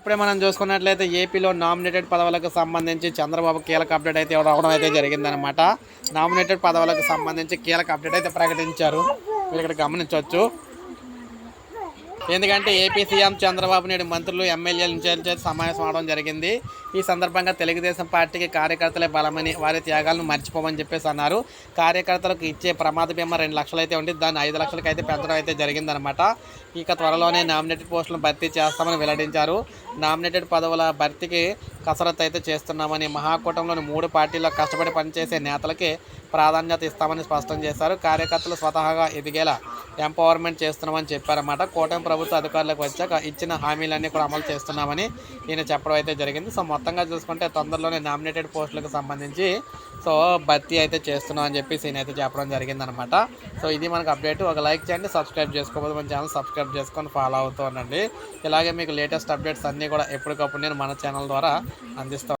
ఇప్పుడే మనం చూసుకున్నట్లయితే ఏపీలో నామినేటెడ్ పదవులకు సంబంధించి చంద్రబాబు కీలక అప్డేట్ అయితే రావడం అయితే జరిగిందనమాట నామినేటెడ్ పదవులకు సంబంధించి కీలక అప్డేట్ అయితే ప్రకటించారు. మీరు ఇక్కడ గమనించవచ్చు. ఎందుకంటే ఏపీ సీఎం చంద్రబాబు నాయుడు మంత్రులు ఎమ్మెల్యేలు ఇన్ఛార్జ్ సమావేశం అవడం జరిగింది. ఈ సందర్భంగా తెలుగుదేశం పార్టీకి కార్యకర్తలే బలమని వారి త్యాగాలను మర్చిపోమని చెప్పేసి అన్నారు. కార్యకర్తలకు ఇచ్చే ప్రమాద బీమా రెండు లక్షలు అయితే ఉండి దాన్ని ఐదు లక్షలకు అయితే పెంచడం అయితే జరిగిందనమాట ఇక త్వరలోనే నామినేటెడ్ పోస్టులను భర్తీ చేస్తామని వెల్లడించారు. నామినేటెడ్ పదవుల భర్తీకి కసరత్తు అయితే చేస్తున్నామని మహాకూటంలోని మూడు పార్టీల్లో కష్టపడి పనిచేసే నేతలకి ప్రాధాన్యత ఇస్తామని స్పష్టం చేశారు. కార్యకర్తలు స్వతహాగా ఎదిగేలా ఎంపవర్మెంట్ చేస్తున్నామని చెప్పారన్నమాట. కూటమి ప్రభుత్వ అధికారులకు వచ్చాక ఇచ్చిన హామీలన్నీ కూడా అమలు చేస్తున్నామని ఈయన చెప్పడం అయితే జరిగింది. సో మొత్తంగా చూసుకుంటే తొందరలోనే నామినేటెడ్ పోస్టులకు సంబంధించి సో భర్తీ అయితే చేస్తున్నాం అని చెప్పేసి ఈయన అయితే చెప్పడం జరిగిందనమాట సో ఇది మనకు అప్డేట్. ఒక లైక్ చేయండి సబ్స్క్రైబ్ చేసుకోకపోతే మన ఛానల్ సబ్స్క్రైబ్ చేసుకొని ఫాలో అవుతూ ఉండండి. ఇలాగే మీకు లేటెస్ట్ అప్డేట్స్ అన్నీ కూడా ఎప్పటికప్పుడు నేను మన ఛానల్ ద్వారా అందిస్తాను.